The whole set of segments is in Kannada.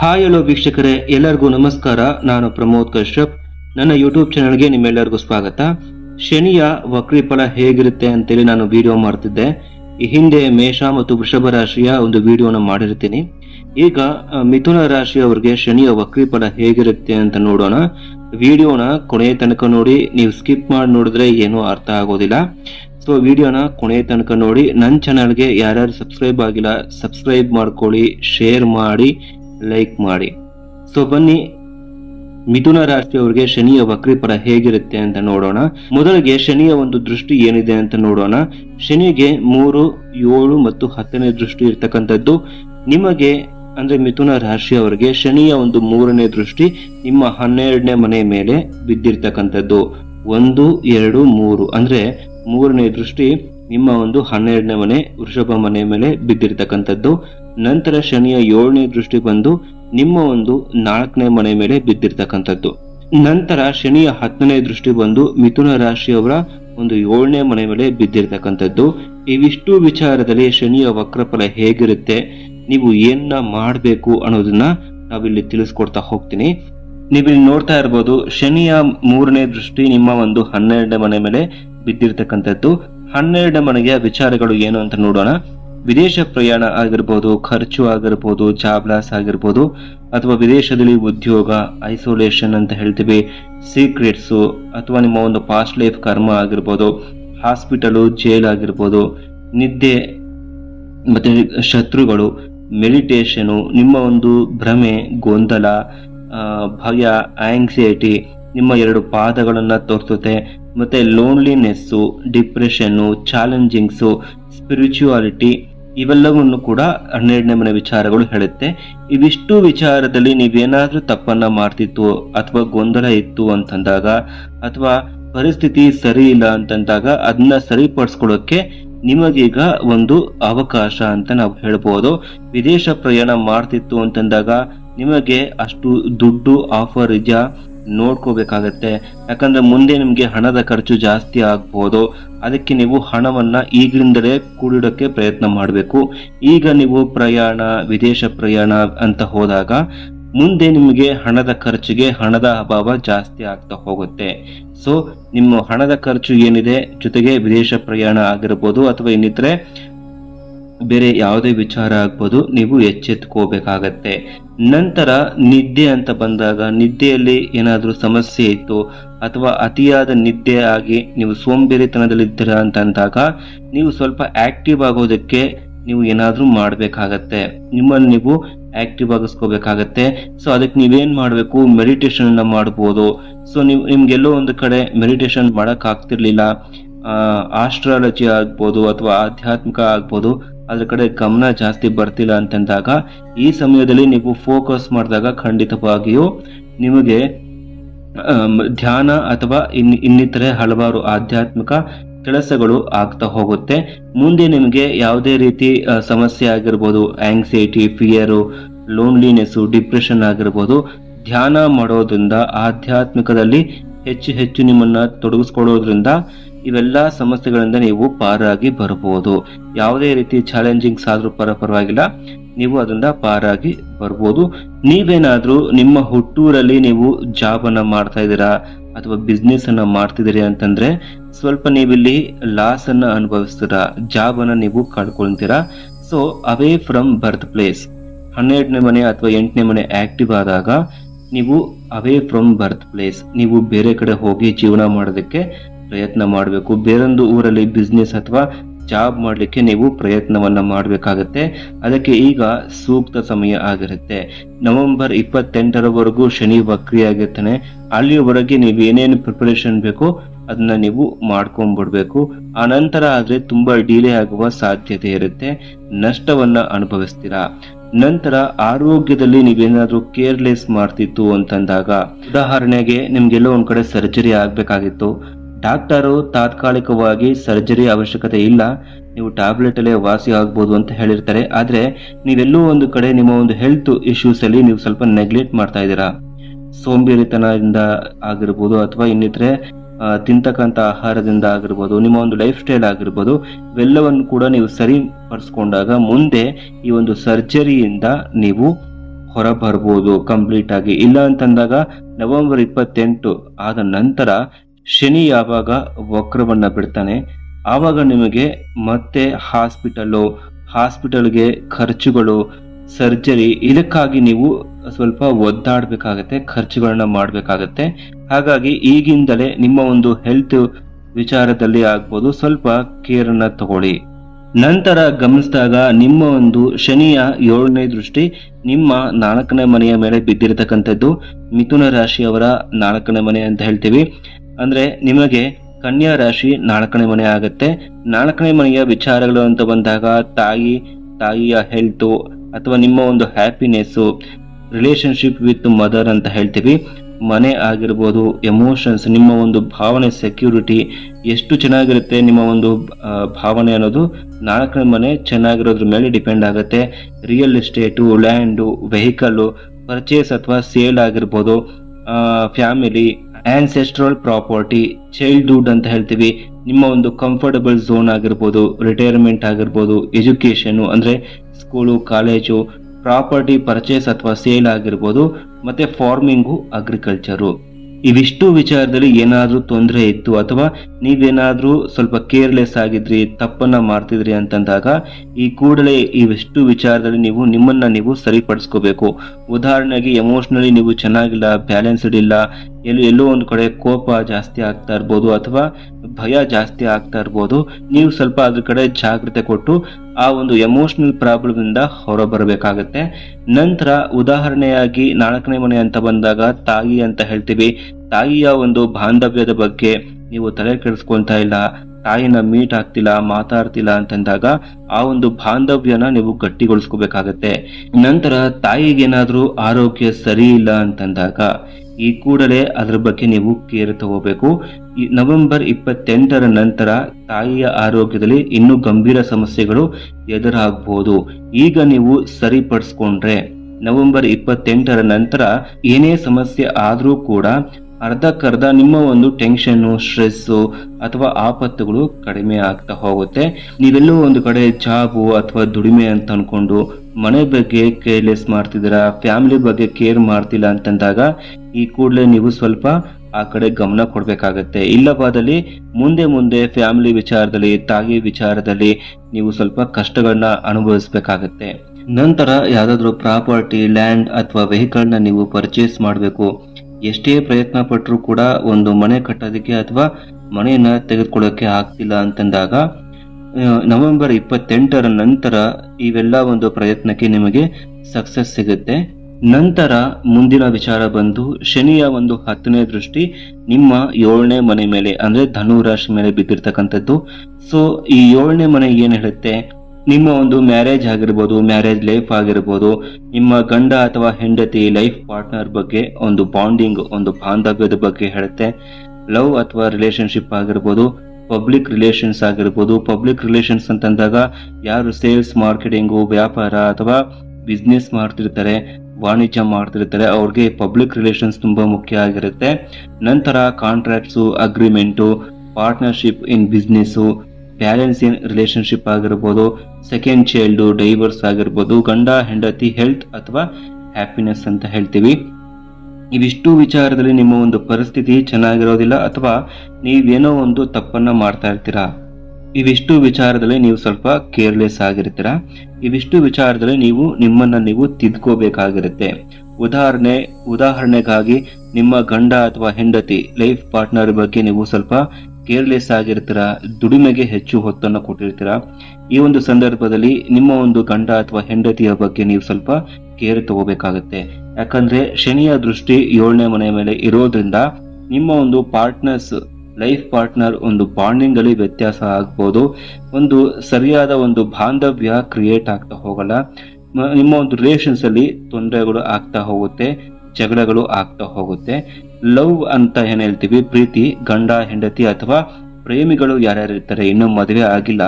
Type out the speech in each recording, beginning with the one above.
ಹಾಯ್ ಹಲೋ ವೀಕ್ಷಕರೇ, ಎಲ್ಲರಿಗೂ ನಮಸ್ಕಾರ. ನಾನು ಪ್ರಮೋದ್ ಕಶ್ಯಪ್. ನನ್ನ ಯೂಟ್ಯೂಬ್ ಚಾನಲ್ಗೆ ನಿಮ್ಮೆಲ್ಲರಿಗೂ ಸ್ವಾಗತ. ಶನಿಯ ವಕ್ರಿಫಲ ಹೇಗಿರುತ್ತೆ ಅಂತೇಳಿ ನಾನು ವಿಡಿಯೋ ಮಾಡ್ತಿದ್ದೆ. ಈ ಹಿಂದೆ ಮೇಷ ಮತ್ತು ವೃಷಭ ರಾಶಿಯ ಒಂದು ವಿಡಿಯೋನ ಮಾಡಿರ್ತೀನಿ. ಈಗ ಮಿಥುನ ರಾಶಿಯವರಿಗೆ ಶನಿಯ ವಕ್ರಿಫಲ ಹೇಗಿರುತ್ತೆ ಅಂತ ನೋಡೋಣ. ವಿಡಿಯೋನ ಕೊನೆಯ ತನಕ ನೋಡಿ, ನೀವು ಸ್ಕಿಪ್ ಮಾಡಿ ನೋಡಿದ್ರೆ ಏನೂ ಅರ್ಥ ಆಗೋದಿಲ್ಲ. ಸೊ ವಿಡಿಯೋನ ಕೊನೆಯ ತನಕ ನೋಡಿ ನನ್ನ ಚಾನಲ್ಗೆ ಯಾರ್ಯಾರು ಸಬ್ಸ್ಕ್ರೈಬ್ ಆಗಿಲ್ಲ ಸಬ್ಸ್ಕ್ರೈಬ್ ಮಾಡ್ಕೊಳ್ಳಿ ಶೇರ್ ಮಾಡಿ ಲೈಕ್ ಮಾಡಿ. ಸೊ ಬನ್ನಿ. ಮಿಥುನ ರಾಶಿಯವರಿಗೆ ಶನಿಯ ವಕ್ರೀಪರ ಹೇಗಿರುತ್ತೆ ಅಂತ ನೋಡೋಣ. ಮೊದಲಿಗೆ ಶನಿಯ ಒಂದು ದೃಷ್ಟಿ ಏನಿದೆ ಅಂತ ನೋಡೋಣ. ಶನಿಗೆ ಮೂರು, ಏಳು ಮತ್ತು ಹತ್ತನೇ ದೃಷ್ಟಿ ಇರ್ತಕ್ಕಂಥದ್ದು. ನಿಮಗೆ, ಅಂದ್ರೆ ಮಿಥುನ ರಾಶಿಯವರಿಗೆ ಶನಿಯ ಒಂದು ಮೂರನೇ ದೃಷ್ಟಿ ನಿಮ್ಮ ಹನ್ನೆರಡನೇ ಮನೆ ಮೇಲೆ ಬಿದ್ದಿರ್ತಕ್ಕಂಥದ್ದು. ಒಂದು, ಎರಡು, ಮೂರು, ಅಂದ್ರೆ ಮೂರನೇ ದೃಷ್ಟಿ ನಿಮ್ಮ ಒಂದು ಹನ್ನೆರಡನೇ ಮನೆ, ವೃಷಭ ಮನೆ ಮೇಲೆ ಬಿದ್ದಿರ್ತಕ್ಕಂಥದ್ದು. ನಂತರ ಶನಿಯ ಏಳನೇ ದೃಷ್ಟಿ ಬಂದು ನಿಮ್ಮ ಒಂದು ನಾಲ್ಕನೇ ಮನೆ ಮೇಲೆ ಬಿದ್ದಿರ್ತಕ್ಕಂಥದ್ದು. ನಂತರ ಶನಿಯ ಹತ್ತನೇ ದೃಷ್ಟಿ ಬಂದು ಮಿಥುನ ರಾಶಿಯವರ ಒಂದು ಏಳನೇ ಮನೆ ಮೇಲೆ ಬಿದ್ದಿರ್ತಕ್ಕಂಥದ್ದು. ಇವಿಷ್ಟು ವಿಚಾರದಲ್ಲಿ ಶನಿಯ ವಕ್ರಫಲ ಹೇಗಿರುತ್ತೆ, ನೀವು ಏನ ಮಾಡಬೇಕು ಅನ್ನೋದನ್ನ ನಾವಿಲ್ಲಿ ತಿಳಿಸ್ಕೊಡ್ತಾ ಹೋಗ್ತೀನಿ. ನೀವಿಲ್ಲಿ ನೋಡ್ತಾ ಇರ್ಬೋದು, ಶನಿಯ ಮೂರನೇ ದೃಷ್ಟಿ ನಿಮ್ಮ ಒಂದು ಹನ್ನೆರಡನೇ ಮನೆ ಮೇಲೆ ಬಿದ್ದಿರ್ತಕ್ಕಂಥದ್ದು. ಹನ್ನೆರಡನೇ ಮನೆಯ ವಿಚಾರಗಳು ಏನು ಅಂತ ನೋಡೋಣ. ವಿದೇಶ ಪ್ರಯಾಣ ಆಗಿರ್ಬೋದು, ಖರ್ಚು ಆಗಿರ್ಬೋದು ಜಾಬ್ ಲಾಸ್ ಆಗಿರ್ಬೋದು, ಅಥವಾ ವಿದೇಶದಲ್ಲಿ ಉದ್ಯೋಗ ಐಸೋಲೇಷನ್ ಅಂತ ಹೇಳ್ತೀವಿ ಸೀಕ್ರೆಟ್ಸು ಅಥವಾ ನಿಮ್ಮ ಒಂದು ಪಾಸ್ಟ್ ಲೈಫ್ ಕರ್ಮ ಆಗಿರ್ಬೋದು ಹಾಸ್ಪಿಟಲು ಜೈಲ್ ಆಗಿರ್ಬೋದು, ನಿದ್ದೆ ಮತ್ತೆ ಶತ್ರುಗಳು ಮೆಡಿಟೇಷನು ನಿಮ್ಮ ಒಂದು ಭ್ರಮೆ, ಗೊಂದಲ ಭಯ ಆಂಗ್ಸೈಟಿ ನಿಮ್ಮ ಎರಡು ಪಾದಗಳನ್ನು ತೋರಿಸುತ್ತೆ. ಮತ್ತೆ ಲೋನ್ಲಿನೆಸ್ಸು ಡಿಪ್ರೆಷನ್ನು ಚಾಲೆಂಜಿಂಗ್ಸು ಸ್ಪಿರಿಚುವಾಲಿಟಿ ಇವೆಲ್ಲವನ್ನು ಕೂಡ ಹನ್ನೆರಡನೇ ಮನೆ ವಿಚಾರಗಳು ಹೇಳುತ್ತೆ. ಇವಿಷ್ಟು ವಿಚಾರದಲ್ಲಿ ನೀವೇನಾದರೂ ತಪ್ಪನ್ನ ಮಾಡ್ತಿತ್ತು ಅಥವಾ ಗೊಂದಲ ಇತ್ತು ಅಂತಂದಾಗ ಅಥವಾ ಪರಿಸ್ಥಿತಿ ಸರಿ ಇಲ್ಲ ಅಂತಂದಾಗ ಅದನ್ನ ಸರಿಪಡಿಸ್ಕೊಳ್ಳೋಕೆ ನಿಮಗೀಗ ಒಂದು ಅವಕಾಶ ಅಂತ ನಾವು ಹೇಳ್ಬೋದು. ವಿದೇಶ ಪ್ರಯಾಣ ಮಾಡ್ತಿತ್ತು ಅಂತಂದಾಗ ನಿಮಗೆ ಅಷ್ಟು ದುಡ್ಡು ಆಫರ್ ಇದೆಯಾ? ನೋಡ್ಕೋಬೇಕಾಗತ್ತೆ. ಯಾಕಂದ್ರೆ ಮುಂದೆ ನಿಮಗೆ ಹಣದ ಖರ್ಚು ಜಾಸ್ತಿ ಆಗ್ಬೋದು. ಅದಕ್ಕೆ ನೀವು ಹಣವನ್ನ ಈಗಿಂದಲೇ ಕೂಡಿಡೋಕ್ಕೆ ಪ್ರಯತ್ನ ಮಾಡಬೇಕು. ಈಗ ನೀವು ಪ್ರಯಾಣ, ವಿದೇಶ ಪ್ರಯಾಣ ಅಂತ ಹೋದಾಗ ಮುಂದೆ ನಿಮಗೆ ಹಣದ ಖರ್ಚಿಗೆ ಹಣದ ಅಭಾವ ಜಾಸ್ತಿ ಆಗ್ತಾ ಹೋಗುತ್ತೆ. ಸೊ ನಿಮ್ಮ ಹಣದ ಖರ್ಚು ಏನಿದೆ? ಜೊತೆಗೆ ವಿದೇಶ ಪ್ರಯಾಣ ಆಗಿರ್ಬೋದು ಅಥವಾ ಇನ್ನಿತರೆ ಬೇರೆ ಯಾವುದೇ ವಿಚಾರ ಆಗ್ಬೋದು, ನೀವು ಎಚ್ಚೆತ್ಕೋಬೇಕಾಗತ್ತೆ. ನಂತರ ನಿದ್ದೆ ಅಂತ ಬಂದಾಗ, ನಿದ್ದೆಯಲ್ಲಿ ಏನಾದರೂ ಸಮಸ್ಯೆ ಇತ್ತು, ಅಥವಾ ಅತಿಯಾದ ನಿದ್ದೆ ಆಗಿ ನೀವು ಸೋಂಬೇರಿತನದಲ್ಲಿದ್ದೀರಾ ಅಂತ ಅಂದಾಗ, ನೀವು ಸ್ವಲ್ಪ ಆಕ್ಟಿವ್ ಆಗೋದಕ್ಕೆ ನೀವು ಏನಾದರೂ ಮಾಡಬೇಕಾಗತ್ತೆ. ನಿಮ್ಮನ್ನು ನೀವು ಆಕ್ಟಿವ್ ಆಗಿಸ್ಕೋಬೇಕಾಗತ್ತೆ. ಸೊ, ಅದಕ್ಕೆ ನೀವೇನು ಮಾಡಬೇಕು? ಮೆಡಿಟೇಷನ್ ಅನ್ನ ಮಾಡ್ಬೋದು. ಸೊ, ನೀವು, ನಿಮ್ಗೆಲ್ಲೋ ಒಂದು ಕಡೆ ಮೆಡಿಟೇಷನ್ ಮಾಡೋಕ್ಕಾಗ್ತಿರ್ಲಿಲ್ಲ ಆಸ್ಟ್ರಾಲಜಿ ಆಗ್ಬೋದು, ಅಥವಾ ಆಧ್ಯಾತ್ಮಿಕ ಆಗ್ಬೋದು. ಅದ್ರ ಕಡೆ ಗಮನ ಜಾಸ್ತಿ ಬರ್ತಿಲ್ಲ ಅಂತಂದಾಗ ಈ ಸಮಯದಲ್ಲಿ ನೀವು ಫೋಕಸ್ ಮಾಡಿದಾಗ ಖಂಡಿತವಾಗಿಯೂ ನಿಮಗೆ ಧ್ಯಾನ ಅಥವಾ ಇನ್, ಇನ್ನಿತರೆ ಹಲವಾರು ಆಧ್ಯಾತ್ಮಿಕ ಕೆಲಸಗಳು ಆಗ್ತಾ ಹೋಗುತ್ತೆ. ಮುಂದೆ ನಿಮಗೆ ಯಾವುದೇ ರೀತಿ ಸಮಸ್ಯೆ ಆಗಿರ್ಬೋದು ಆಂಗ್ಸೈಟಿ ಫಿಯರು ಲೋನ್ಲಿನೆಸ್ಸು ಡಿಪ್ರೆಷನ್ ಆಗಿರ್ಬೋದು, ಧ್ಯಾನ ಮಾಡೋದ್ರಿಂದ ಆಧ್ಯಾತ್ಮಿಕದಲ್ಲಿ ಹೆಚ್ಚು ಹೆಚ್ಚು ನಿಮ್ಮನ್ನ ತೊಡಗಿಸ್ಕೊಳ್ಳೋದ್ರಿಂದ ಇವೆಲ್ಲ ಸಮಸ್ಯೆಗಳಿಂದ ನೀವು ಪಾರಾಗಿ ಬರ್ಬೋದು ಯಾವುದೇ ರೀತಿ ಚಾಲೆಂಜಿಂಗ್ಸ್ ಆದರೂ ಪರ ಪರವಾಗಿಲ್ಲ, ನೀವು ಅದರಿಂದ ಪಾರಾಗಿ ಬರ್ಬೋದು. ನೀವೇನಾದರೂ ನಿಮ್ಮ ಹುಟ್ಟೂರಲ್ಲಿ ನೀವು ಜಾಬ್ ಅನ್ನ ಮಾಡ್ತಾ ಇದ್ದೀರಾ ಅಥವಾ ಬಿಸ್ನೆಸ್ ಅನ್ನ ಮಾಡ್ತಿದ್ದೀರಿ ಅಂತಂದ್ರೆ, ಸ್ವಲ್ಪ ನೀವಿಲ್ಲಿ ಲಾಸ್ ಅನ್ನ ಅನುಭವಿಸ್ತೀರಾ ಜಾಬ್ ಅನ್ನ ನೀವು ಕಳ್ಕೊಳ್ತೀರಾ. So away from birth place ಹನ್ನೆರಡನೇ ಮನೆ ಅಥವಾ ಎಂಟನೇ ಮನೆ ಆಕ್ಟಿವ್ ಆದಾಗ ನೀವು ಅವೇ ಫ್ರಮ್ ಬರ್ತ್ ಪ್ಲೇಸ್ ನೀವು ಬೇರೆ ಕಡೆ ಹೋಗಿ ಜೀವನ ಮಾಡೋದಕ್ಕೆ ಪ್ರಯತ್ನ ಮಾಡಬೇಕು. ಬೇರೊಂದು ಊರಲ್ಲಿ ಬಿಸ್ನೆಸ್ ಅಥವಾ ಜಾಬ್ ಮಾಡಲಿಕ್ಕೆ ನೀವು ಪ್ರಯತ್ನವನ್ನು ಮಾಡಬೇಕಾಗತ್ತೆ. ಅದಕ್ಕೆ ಈಗ ಸೂಕ್ತ ಸಮಯ ಆಗಿರುತ್ತೆ. ನವೆಂಬರ್ ಇಪ್ಪತ್ತೆಂಟರವರೆಗೂ ಶನಿ ವಕ್ರಿಯಾಗಿರ್ತಾನೆ ಅಲ್ಲಿಯವರೆಗೆ ನೀವು ಏನೇನು ಪ್ರಿಪರೇಷನ್ ಬೇಕೋ ಅದನ್ನ ನೀವು ಮಾಡ್ಕೊಂಡ್ಬಿಡ್ಬೇಕು ಆ ನಂತರ ಆದರೆ ತುಂಬಾ ಡಿಲೇ ಆಗುವ ಸಾಧ್ಯತೆ ಇರುತ್ತೆ. ನಷ್ಟವನ್ನ ಅನುಭವಿಸ್ತೀರಾ? ನಂತರ ಆರೋಗ್ಯದಲ್ಲಿ ನೀವೇನಾದ್ರೂ ಕೇರ್ಲೆಸ್ ಮಾಡ್ತಿತ್ತು ಅಂತಂದಾಗ, ಉದಾಹರಣೆಗೆ ನಿಮ್ಗೆಲ್ಲೋ ಒಂದ್ ಕಡೆ ಸರ್ಜರಿ ಆಗ್ಬೇಕಾಗಿತ್ತು. ಡಾಕ್ಟರು ತಾತ್ಕಾಲಿಕವಾಗಿ ಸರ್ಜರಿ ಅವಶ್ಯಕತೆ ಇಲ್ಲ. ನೀವು ಟ್ಯಾಬ್ಲೆಟ್ ಅಲ್ಲೇ ವಾಸಿ ಆಗ್ಬೋದು ಅಂತ ಹೇಳಿರ್ತಾರೆ. ಆದ್ರೆ ನೀವೆಲ್ಲೋ ಒಂದು ಕಡೆ ನಿಮ್ಮ ಒಂದು ಹೆಲ್ತ್ ಇಶ್ಯೂಸ್ ಅಲ್ಲಿ ನೀವು ಸ್ವಲ್ಪ ನೆಗ್ಲೆಕ್ಟ್ ಮಾಡ್ತಾ ಇದ್ದೀರಾ. ಸೋಂಬೇರಿತನದಿಂದ ಆಗಿರ್ಬೋದು ಅಥವಾ ಇನ್ನಿತರೆ ತಿಂತಕ್ಕಂಥ ಆಹಾರದಿಂದ ಆಗಿರ್ಬೋದು, ನಿಮ್ಮ ಒಂದು ಲೈಫ್ ಸ್ಟೈಲ್ ಆಗಿರ್ಬೋದು, ಇವೆಲ್ಲವನ್ನು ಕೂಡ ನೀವು ಸರಿಪಡಿಸ್ಕೊಂಡಾಗ ಮುಂದೆ ಈ ಒಂದು ಸರ್ಜರಿಯಿಂದ ನೀವು ಹೊರಬರ್ಬೋದು ಕಂಪ್ಲೀಟ್ ಆಗಿ. ಇಲ್ಲ ಅಂತಂದಾಗ ನವೆಂಬರ್ ಇಪ್ಪತ್ತೆಂಟು ಆದ ನಂತರ ಶನಿ ಯಾವಾಗ ವಕ್ರವನ್ನ ಬಿಡ್ತಾನೆ, ಆವಾಗ ನಿಮಗೆ ಮತ್ತೆ ಹಾಸ್ಪಿಟಲು, ಹಾಸ್ಪಿಟಲ್ಗೆ ಖರ್ಚುಗಳು ಸರ್ಜರಿ ಇದಕ್ಕಾಗಿ ನೀವು ಸ್ವಲ್ಪ ಒದ್ದಾಡಬೇಕಾಗತ್ತೆ, ಖರ್ಚುಗಳನ್ನ ಮಾಡಬೇಕಾಗತ್ತೆ. ಹಾಗಾಗಿ ಈಗಿಂದಲೇ ನಿಮ್ಮ ಒಂದು ಹೆಲ್ತ್ ವಿಚಾರದಲ್ಲಿ ಆಗ್ಬೋದು. ಸ್ವಲ್ಪ ಕೇರ್ ಅನ್ನ ತಗೊಳ್ಳಿ. ನಂತರ ಗಮನಿಸಿದಾಗ ನಿಮ್ಮ ಒಂದು ಶನಿಯ ಏಳನೇ ದೃಷ್ಟಿ ನಿಮ್ಮ ನಾಲ್ಕನೇ ಮನೆಯ ಮೇಲೆ ಬಿದ್ದಿರತಕ್ಕಂಥದ್ದು ಮಿಥುನ ರಾಶಿಯವರ ನಾಲ್ಕನೇ ಮನೆ ಅಂತ ಹೇಳ್ತೀವಿ. ಅಂದ್ರೆ ನಿಮಗೆ ಕನ್ಯಾ ರಾಶಿ ನಾಲ್ಕನೇ ಮನೆ ಆಗುತ್ತೆ. ನಾಲ್ಕನೇ ಮನೆಯ ವಿಚಾರಗಳು ಅಂತ ಬಂದಾಗ ತಾಯಿ, ತಾಯಿಯ ಹೆಲ್ತು ಅಥವಾ ನಿಮ್ಮ ಒಂದು ಹ್ಯಾಪಿನೆಸ್ಸು ರಿಲೇಶನ್ಶಿಪ್ ವಿತ್ ಮದರ್ ಅಂತ ಹೇಳ್ತೀವಿ. ಮನೆ ಆಗಿರ್ಬೋದು ಎಮೋಷನ್ಸ್ ನಿಮ್ಮ ಒಂದು ಭಾವನೆ ಸೆಕ್ಯೂರಿಟಿ ಎಷ್ಟು ಚೆನ್ನಾಗಿರುತ್ತೆ ನಿಮ್ಮ ಒಂದು ಭಾವನೆ ಅನ್ನೋದು ನಾಲ್ಕನೇ ಮನೆ ಚೆನ್ನಾಗಿರೋದ್ರ ಮೇಲೆ ಡಿಪೆಂಡ್ ಆಗುತ್ತೆ. Real estate land vehicle purchase ಅಥವಾ ಸೇಲ್ ಆಗಿರ್ಬೋದು ಫ್ಯಾಮಿಲಿ ಆ್ಯನ್ಸೆಸ್ಟ್ರಲ್ ಪ್ರಾಪರ್ಟಿ ಚೈಲ್ಡ್ಹುಡ್ ಅಂತ ಹೇಳ್ತೀವಿ. ನಿಮ್ಮ ಒಂದು ಕಂಫರ್ಟಬಲ್ ಝೋನ್ ಆಗಿರ್ಬೋದು ರಿಟೈರ್ಮೆಂಟ್ ಆಗಿರ್ಬೋದು ಎಜುಕೇಷನು ಅಂದರೆ ಸ್ಕೂಲು ಕಾಲೇಜು ಪ್ರಾಪರ್ಟಿ ಪರ್ಚೇಸ್ ಅಥವಾ ಸೇಲ್ ಆಗಿರ್ಬೋದು, ಮತ್ತೆ ಫಾರ್ಮಿಂಗು ಅಗ್ರಿಕಲ್ಚರು. ಇವಿಷ್ಟು ವಿಚಾರದಲ್ಲಿ ಏನಾದರೂ ತೊಂದರೆ ಇತ್ತು ಅಥವಾ ನೀವೇನಾದರೂ ಸ್ವಲ್ಪ ಕೇರ್ಲೆಸ್ ಆಗಿದ್ರಿ, ತಪ್ಪನ್ನ ಮಾಡ್ತಿದ್ರಿ ಅಂತಂದಾಗ, ಈ ಕೂಡಲೇ ಇವಿಷ್ಟು ವಿಚಾರದಲ್ಲಿ ನೀವು ನಿಮ್ಮನ್ನ ನೀವು ಸರಿಪಡಿಸ್ಕೋಬೇಕು. ಉದಾಹರಣೆಗೆ ಎಮೋಷ್ನಲಿ ನೀವು ಚೆನ್ನಾಗಿಲ್ಲ ಬ್ಯಾಲೆನ್ಸ್ಡ್ ಇಲ್ಲ ಎಲ್ಲೋ ಎಲ್ಲೋ ಒಂದು ಕಡೆ ಕೋಪ ಜಾಸ್ತಿ ಆಗ್ತಾ ಇರ್ಬೋದು ಅಥವಾ ಭಯ ಜಾಸ್ತಿ ಆಗ್ತಾ ಇರ್ಬೋದು, ನೀವು ಸ್ವಲ್ಪ ಅದ್ರ ಕಡೆ ಜಾಗ್ರತೆ ಕೊಟ್ಟು ಆ ಒಂದು ಎಮೋಷನಲ್ ಪ್ರಾಬ್ಲಮ್ ಇಂದ ಹೊರಬರಬೇಕಾಗತ್ತೆ. ನಂತರ ಉದಾಹರಣೆಯಾಗಿ ನಾಲ್ಕನೇ ಮನೆ ಅಂತ ಬಂದಾಗ ತಾಯಿ ಅಂತ ಹೇಳ್ತೀವಿ. ತಾಯಿಯ ಒಂದು ಬಾಂಧವ್ಯದ ಬಗ್ಗೆ ನೀವು ತಲೆ ಕೆಡಿಸ್ಕೊಳ್ತಾ ಇಲ್ಲ, ತಾಯಿನ ಮೀಟ್ ಆಗ್ತಿಲ್ಲ, ಮಾತಾಡ್ತಿಲ್ಲ ಅಂತಂದಾಗ ಆ ಒಂದು ಬಾಂಧವ್ಯನ ನೀವು ಗಟ್ಟಿಗೊಳಿಸ್ಕೋಬೇಕಾಗತ್ತೆ. ನಂತರ ತಾಯಿಗೇನಾದ್ರೂ ಆರೋಗ್ಯ ಸರಿ ಇಲ್ಲ ಅಂತಂದಾಗ ಈ ಕೂಡಲೇ ಅದರ ಬಗ್ಗೆ ನೀವು ಕೇರ್ ತಗೋಬೇಕು ಈ ನವೆಂಬರ್ ಇಪ್ಪತ್ತೆಂಟರ ನಂತರ ತಾಯಿಯ ಆರೋಗ್ಯದಲ್ಲಿ ಇನ್ನೂ ಗಂಭೀರ ಸಮಸ್ಯೆಗಳು ಎದುರಾಗಬಹುದು ಈಗ ನೀವು ಸರಿಪಡಿಸ್ಕೊಂಡ್ರೆ ನವೆಂಬರ್ ಇಪ್ಪತ್ತೆಂಟರ ನಂತರ ಏನೇ ಸಮಸ್ಯೆ ಆದರೂ ಕೂಡ ಅರ್ಧಕ್ಕರ್ಧ ನಿಮ್ಮ ಒಂದು ಟೆನ್ಷನ್ನು, ಸ್ಟ್ರೆಸ್ಸು ಅಥವಾ ಆಪತ್ತುಗಳು ಕಡಿಮೆ ಆಗ್ತಾ ಹೋಗುತ್ತೆ. ನೀವೆಲ್ಲೋ ಒಂದು ಕಡೆ ಜಾಬು ಅಥವಾ ದುಡಿಮೆ ಅಂತ ಅನ್ಕೊಂಡು ಮನೆ ಬಗ್ಗೆ ಕೇರ್ಲೆಸ್ ಮಾಡ್ತಿದ್ದೀರಾ? ಫ್ಯಾಮಿಲಿ ಬಗ್ಗೆ ಕೇರ್ ಮಾಡ್ತಿಲ್ಲ ಅಂತಂದಾಗ ಈ ಕೂಡಲೇ ನೀವು ಸ್ವಲ್ಪ ಆ ಕಡೆ ಗಮನ ಕೊಡಬೇಕಾಗತ್ತೆ. ಇಲ್ಲವಾದಲ್ಲಿ ಮುಂದೆ ಮುಂದೆ ಫ್ಯಾಮಿಲಿ ವಿಚಾರದಲ್ಲಿ, ತಾಯಿ ವಿಚಾರದಲ್ಲಿ ನೀವು ಸ್ವಲ್ಪ ಕಷ್ಟಗಳನ್ನ ಅನುಭವಿಸಬೇಕಾಗತ್ತೆ. ನಂತರ ಯಾವುದಾದ್ರೂ ಪ್ರಾಪರ್ಟಿ, ಲ್ಯಾಂಡ್ ಅಥವಾ ವೆಹಿಕಲ್ನ ನೀವು ಪರ್ಚೇಸ್ ಮಾಡಬೇಕು. ಎಷ್ಟೇ ಪ್ರಯತ್ನ ಪಟ್ಟರೂ ಕೂಡ ಒಂದು ಮನೆ ಕಟ್ಟೋದಕ್ಕೆ ಅಥವಾ ಮನೆಯನ್ನು ತೆಗೆದುಕೊಳ್ಳೋಕ್ಕೆ ಆಗ್ತಿಲ್ಲ ಅಂತಂದಾಗ ನವೆಂಬರ್ ಇಪ್ಪತ್ತೆಂಟರ ನಂತರ ಇವೆಲ್ಲ ಒಂದು ಪ್ರಯತ್ನಕ್ಕೆ ನಿಮಗೆ ಸಕ್ಸಸ್ ಸಿಗುತ್ತೆ. ನಂತರ ಮುಂದಿನ ವಿಚಾರ ಬಂದು, ಶನಿಯ ಒಂದು ಹತ್ತನೇ ದೃಷ್ಟಿ ನಿಮ್ಮ ಏಳನೇ ಮನೆ ಮೇಲೆ, ಅಂದ್ರೆ ಧನು ರಾಶಿ ಮೇಲೆ ಬಿದ್ದಿರ್ತಕ್ಕಂಥದ್ದು. ಸೊ ಈ ಏಳನೇ ಮನೆ ಏನ್ ಹೇಳುತ್ತೆ? ನಿಮ್ಮ ಒಂದು ಮ್ಯಾರೇಜ್ ಆಗಿರ್ಬೋದು ಮ್ಯಾರೇಜ್ ಲೈಫ್ ಆಗಿರ್ಬೋದು, ನಿಮ್ಮ ಗಂಡ ಅಥವಾ ಹೆಂಡತಿ ಲೈಫ್ ಪಾರ್ಟ್ನರ್ ಬಗ್ಗೆ, ಒಂದು ಬಾಂಡಿಂಗ್ ಒಂದು ಬಾಂಧವ್ಯದ ಬಗ್ಗೆ ಹೇಳುತ್ತೆ. ಲವ್ ಅಥವಾ ರಿಲೇಶನ್ಶಿಪ್ ಆಗಿರ್ಬೋದು ಪಬ್ಲಿಕ್ ರಿಲೇಷನ್ಸ್ ಆಗಿರ್ಬೋದು ಪಬ್ಲಿಕ್ ರಿಲೇಷನ್ಸ್ ಅಂತಂದಾಗ ಯಾರು ಸೇಲ್ಸ್ ಮಾರ್ಕೆಟಿಂಗು ವ್ಯಾಪಾರ ಅಥವಾ ಬಿಸ್ನೆಸ್ ಮಾಡ್ತಿರ್ತಾರೆ, ವಾಣಿಜ್ಯ ಮಾಡ್ತಿರ್ತಾರೆ, ಅವ್ರಿಗೆ ಪಬ್ಲಿಕ್ ರಿಲೇಷನ್ಸ್ ತುಂಬ ಮುಖ್ಯ ಆಗಿರುತ್ತೆ. ನಂತರ contracts agreement partnership in business balance in relationship ಆಗಿರ್ಬೋದು ಸೆಕೆಂಡ್ ಚೈಲ್ಡು ಡೈವರ್ಸ್ ಆಗಿರ್ಬೋದು, ಗಂಡ, ಹೆಂಡತಿ ಹೆಲ್ತ್ ಅಥವಾ ಹ್ಯಾಪಿನೆಸ್ ಅಂತ ಹೇಳ್ತೀವಿ. ಇವಿಷ್ಟು ವಿಚಾರದಲ್ಲಿ ನಿಮ್ಮ ಒಂದು ಪರಿಸ್ಥಿತಿ ಚೆನ್ನಾಗಿರೋದಿಲ್ಲ ಅಥವಾ ನೀವೇನೋ ಒಂದು ತಪ್ಪನ್ನ ಮಾಡ್ತಾ ಇರ್ತೀರಾ? ಇವಿಷ್ಟು ವಿಚಾರದಲ್ಲಿ ನೀವು ಸ್ವಲ್ಪ ಕೇರ್ಲೆಸ್ ಆಗಿರ್ತೀರಾ? ಇವಿಷ್ಟು ವಿಚಾರದಲ್ಲಿ ನೀವು ನಿಮ್ಮನ್ನ ನೀವು ತಿದ್ಕೋಬೇಕಾಗಿರುತ್ತೆ. ಉದಾಹರಣೆ, ಉದಾಹರಣೆಗಾಗಿ ನಿಮ್ಮ ಗಂಡ ಅಥವಾ ಹೆಂಡತಿ, ಲೈಫ್ ಪಾರ್ಟ್ನರ್ ಬಗ್ಗೆ ನೀವು ಸ್ವಲ್ಪ ಕೇರ್ಲೆಸ್ ಆಗಿರ್ತೀರಾ? ದುಡಿಮೆಗೆ ಹೆಚ್ಚು ಹೊತ್ತನ್ನು ಕೊಟ್ಟಿರ್ತೀರಾ? ಈ ಒಂದು ಸಂದರ್ಭದಲ್ಲಿ ನಿಮ್ಮ ಒಂದು ಗಂಡ ಅಥವಾ ಹೆಂಡತಿಯ ಬಗ್ಗೆ ನೀವು ಸ್ವಲ್ಪ ಕೇರ್ ತಗೋಬೇಕಾಗುತ್ತೆ. ಯಾಕಂದ್ರೆ ಶನಿಯ ದೃಷ್ಟಿ ಏಳನೇ ಮನೆ ಮೇಲೆ ಇರೋದ್ರಿಂದ ನಿಮ್ಮ ಒಂದು ಪಾರ್ಟ್ನರ್ಸ್, ಲೈಫ್ ಪಾರ್ಟ್ನರ್ ಒಂದು ಬಾಂಡಿಂಗ್ ಅಲ್ಲಿ ವ್ಯತ್ಯಾಸ ಆಗ್ಬೋದು. ಒಂದು ಸರಿಯಾದ ಒಂದು ಬಾಂಧವ್ಯ ಕ್ರಿಯೇಟ್ ಆಗ್ತಾ ಹೋಗಲ್ಲ. ನಿಮ್ಮ ಒಂದು ರಿಲೇಷನ್ಸ್ ಅಲ್ಲಿ ತೊಂದರೆಗಳು ಆಗ್ತಾ ಹೋಗುತ್ತೆ, ಜಗಳಗಳು ಆಗ್ತಾ ಹೋಗುತ್ತೆ. ಲವ್ ಅಂತ ಏನು ಹೇಳ್ತೀವಿ? ಪ್ರೀತಿ, ಗಂಡ, ಹೆಂಡತಿ ಅಥವಾ ಪ್ರೇಮಿಗಳು ಯಾರ್ಯಾರು ಇರ್ತಾರೆ ಇನ್ನೂ ಮದುವೆ ಆಗಿಲ್ಲ.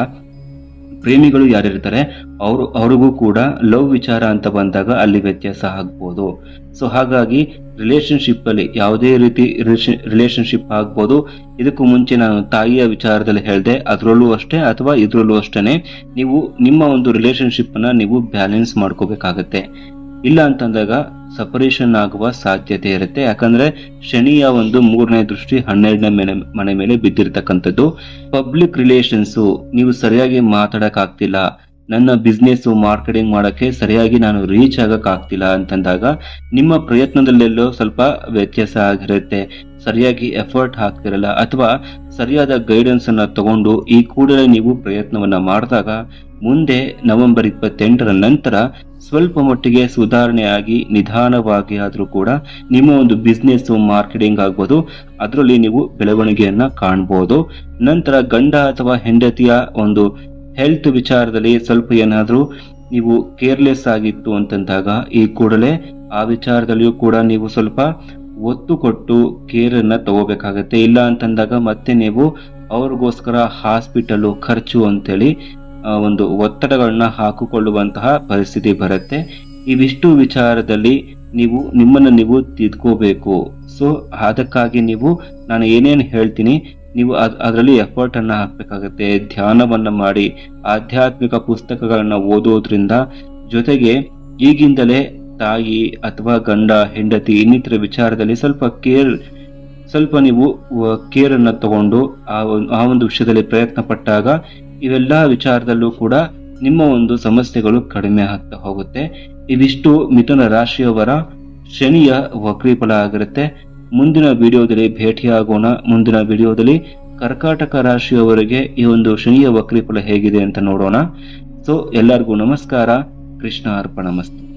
ಪ್ರೇಮಿಗಳು ಯಾರಿರ್ತಾರೆ, ಅವರು, ಅವ್ರಿಗೂ ಕೂಡ ಲವ್ ವಿಚಾರ ಅಂತ ಬಂದಾಗ ಅಲ್ಲಿ ವ್ಯತ್ಯಾಸ ಆಗ್ಬೋದು. ಸೊ ಹಾಗಾಗಿ ರಿಲೇಶನ್ಶಿಪ್ ಅಲ್ಲಿ ಯಾವುದೇ ರೀತಿ ರಿಲೇಶನ್ಶಿಪ್ ಆಗ್ಬೋದು. ಇದಕ್ಕೂ ಮುಂಚೆ ನಾನು ತಾಯಿಯ ವಿಚಾರದಲ್ಲಿ ಹೇಳಿದೆ, ಅದರಲ್ಲೂ ಅಷ್ಟೇ ಅಥವಾ ಇದರಲ್ಲೂ ಅಷ್ಟೇ ನೀವು ನಿಮ್ಮ ಒಂದು ರಿಲೇಶನ್ಶಿಪ್ ಅನ್ನ ನೀವು ಬ್ಯಾಲೆನ್ಸ್ ಮಾಡ್ಕೋಬೇಕಾಗತ್ತೆ. ಇಲ್ಲ ಅಂತಂದಾಗ ಸಪರೇಷನ್ ಆಗುವ ಸಾಧ್ಯತೆ ಇರುತ್ತೆ. ಯಾಕಂದ್ರೆ ಶನಿಯ ಒಂದು ಮೂರನೇ ದೃಷ್ಟಿ ಹನ್ನೆರಡನೇ ಮನೆ ಮನೆ ಮೇಲೆ ಬಿದ್ದಿರತಕ್ಕಂಥದ್ದು. ಪಬ್ಲಿಕ್ ರಿಲೇಷನ್ಸು ನೀವು ಸರಿಯಾಗಿ ಮಾತಾಡಕ್ ಆಗ್ತಿಲ್ಲ ನನ್ನ ಬಿಸ್ನೆಸ್ ಮಾರ್ಕೆಟಿಂಗ್ ಮಾಡಕ್ಕೆ ಸರಿಯಾಗಿ ನಾನು ರೀಚ್ ಆಗಕ್ ಆಗ್ತಿಲ್ಲ ಅಂತಂದಾಗ ನಿಮ್ಮ ಪ್ರಯತ್ನದಲ್ಲೆಲ್ಲೋ ಸ್ವಲ್ಪ ವ್ಯತ್ಯಾಸ ಆಗಿರುತ್ತೆ. ಸರಿಯಾಗಿ ಎಫರ್ಟ್ ಹಾಕ್ತಿರಲ್ಲ ಅಥವಾ ಸರಿಯಾದ ಗೈಡೆನ್ಸ್ ಅನ್ನ ತಗೊಂಡು ಈ ಕೂಡಲೇ ನೀವು ಪ್ರಯತ್ನವನ್ನ ಮಾಡಿದಾಗ ಮುಂದೆ ನವೆಂಬರ್ ಇಪ್ಪತ್ತೆಂಟರ ನಂತರ ಸ್ವಲ್ಪ ಮಟ್ಟಿಗೆ ಸುಧಾರಣೆ ಆಗಿ ನಿಧಾನವಾಗಿ ಆದರೂ ಕೂಡ ನಿಮ್ಮ ಒಂದು ಬಿಸ್ನೆಸ್ ಮಾರ್ಕೆಟಿಂಗ್ ಆಗ್ಬೋದು. ಅದರಲ್ಲಿ ನೀವು ಬೆಳವಣಿಗೆಯನ್ನ ಕಾಣಬಹುದು ನಂತರ ಗಂಡ ಅಥವಾ ಹೆಂಡತಿಯ ಒಂದು ಹೆಲ್ತ್ ವಿಚಾರದಲ್ಲಿ ಸ್ವಲ್ಪ ಏನಾದರೂ ನೀವು ಕೇರ್ಲೆಸ್ ಆಗಿತ್ತು ಅಂತಂದಾಗ ಈ ಕೂಡಲೇ ಆ ವಿಚಾರದಲ್ಲಿಯೂ ಕೂಡ ನೀವು ಸ್ವಲ್ಪ ಒತ್ತು ಕೊಟ್ಟು ಕೇರ್ ಅನ್ನ ತಗೋಬೇಕಾಗತ್ತೆ. ಇಲ್ಲ ಅಂತಂದಾಗ ಮತ್ತೆ ನೀವು ಅವ್ರಿಗೋಸ್ಕರ ಹಾಸ್ಪಿಟಲ್ ಖರ್ಚು ಅಂತೇಳಿ ಒಂದು ಒತ್ತಡಗಳನ್ನ ಹಾಕಿಕೊಳ್ಳುವಂತಹ ಪರಿಸ್ಥಿತಿ ಬರುತ್ತೆ. ಇವಿಷ್ಟು ವಿಚಾರದಲ್ಲಿ ನೀವು ನಿಮ್ಮನ್ನು ನೀವು ತಿದ್ಕೋಬೇಕು. ಸೊ ಅದಕ್ಕಾಗಿ ನೀವು, ನಾನು ಏನೇನು ಹೇಳ್ತೀನಿ, ನೀವು ಅದ್, ಅದರಲ್ಲಿ ಎಫರ್ಟ್ ಅನ್ನ ಹಾಕ್ಬೇಕಾಗತ್ತೆ, ಧ್ಯಾನವನ್ನ ಮಾಡಿ, ಆಧ್ಯಾತ್ಮಿಕ ಪುಸ್ತಕಗಳನ್ನ ಓದೋದ್ರಿಂದ ಜೊತೆಗೆ ಈಗಿಂದಲೇ ತಾಯಿ ಅಥವಾ ಗಂಡ, ಹೆಂಡತಿ, ಇನ್ನಿತರ ವಿಚಾರದಲ್ಲಿ ಸ್ವಲ್ಪ ಕೇರ್, ಸ್ವಲ್ಪ ನೀವು ಕೇರ್ ಅನ್ನ ತಗೊಂಡು ಆ ಒಂದು ವಿಷಯದಲ್ಲಿ ಪ್ರಯತ್ನ ಪಟ್ಟಾಗ ಇವೆಲ್ಲ ವಿಚಾರದಲ್ಲೂ ಕೂಡ ನಿಮ್ಮ ಒಂದು ಸಮಸ್ಯೆಗಳು ಕಡಿಮೆ ಆಗ್ತಾ ಹೋಗುತ್ತೆ. ಇವಿಷ್ಟು ಮಿಥುನ ರಾಶಿಯವರ ಶನಿಯ ವಕ್ರೀಫಲ ಆಗಿರುತ್ತೆ. ಮುಂದಿನ ವಿಡಿಯೋದಲ್ಲಿ ಭೇಟಿಯಾಗೋಣ. ಮುಂದಿನ ವಿಡಿಯೋದಲ್ಲಿ ಕರ್ಕಾಟಕ ರಾಶಿಯವರಿಗೆ ಈ ಒಂದು ಶನಿಯ ವಕ್ರೀಫಲ ಹೇಗಿದೆ ಅಂತ ನೋಡೋಣ. ಸೊ ಎಲ್ಲರಿಗೂ ನಮಸ್ಕಾರ. ಕೃಷ್ಣ ಅರ್ಪಣ ಮಸ್ತು.